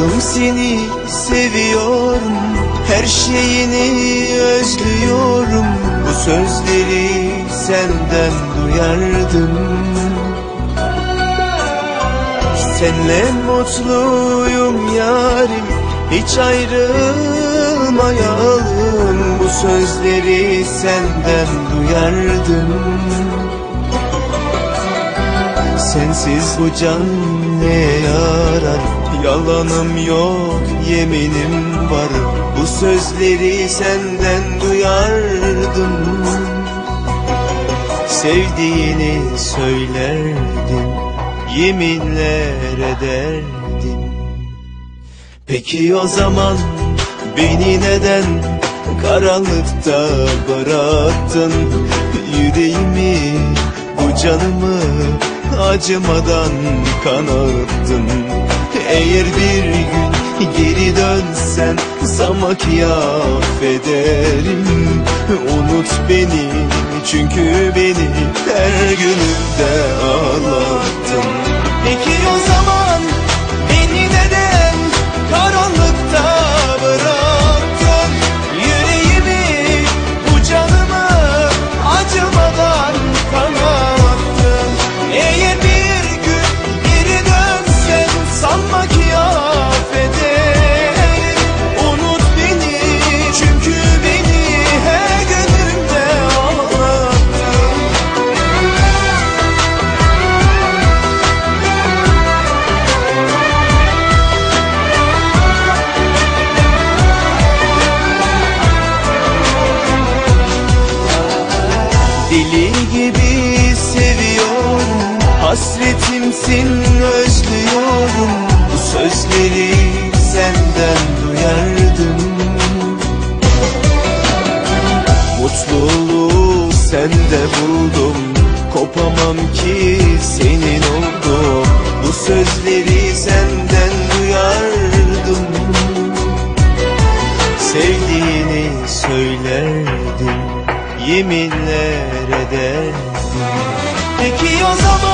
Aşkım seni seviyorum Her şeyini özlüyorum. Bu sözleri senden duyardım. Senle mutluyum yarim Hiç ayrılmayalım. Bu sözleri senden duyardım. Sensiz bu can ne yarar Yalanım yok yeminim var Bu sözleri senden duyardım. Sevdiğini söylerdin Yeminler ederdin Peki o zaman beni neden karanlıkta bıraktın? Yüreğimi bu canımı acımadan kanattın Eğer bir gün geri dönsen sana ki affederim Unut beni çünkü beni her günümde ağlattın Deli gibi seviyorum. Hasretimsin özlüyorum. Bu sözleri senden duyardım. Mutluluğu sende buldum. Kopamam ki senin oldum. Bu sözleri senden duyardım. Sevdiğini söylerdin Yeminler ederdin Peki o zaman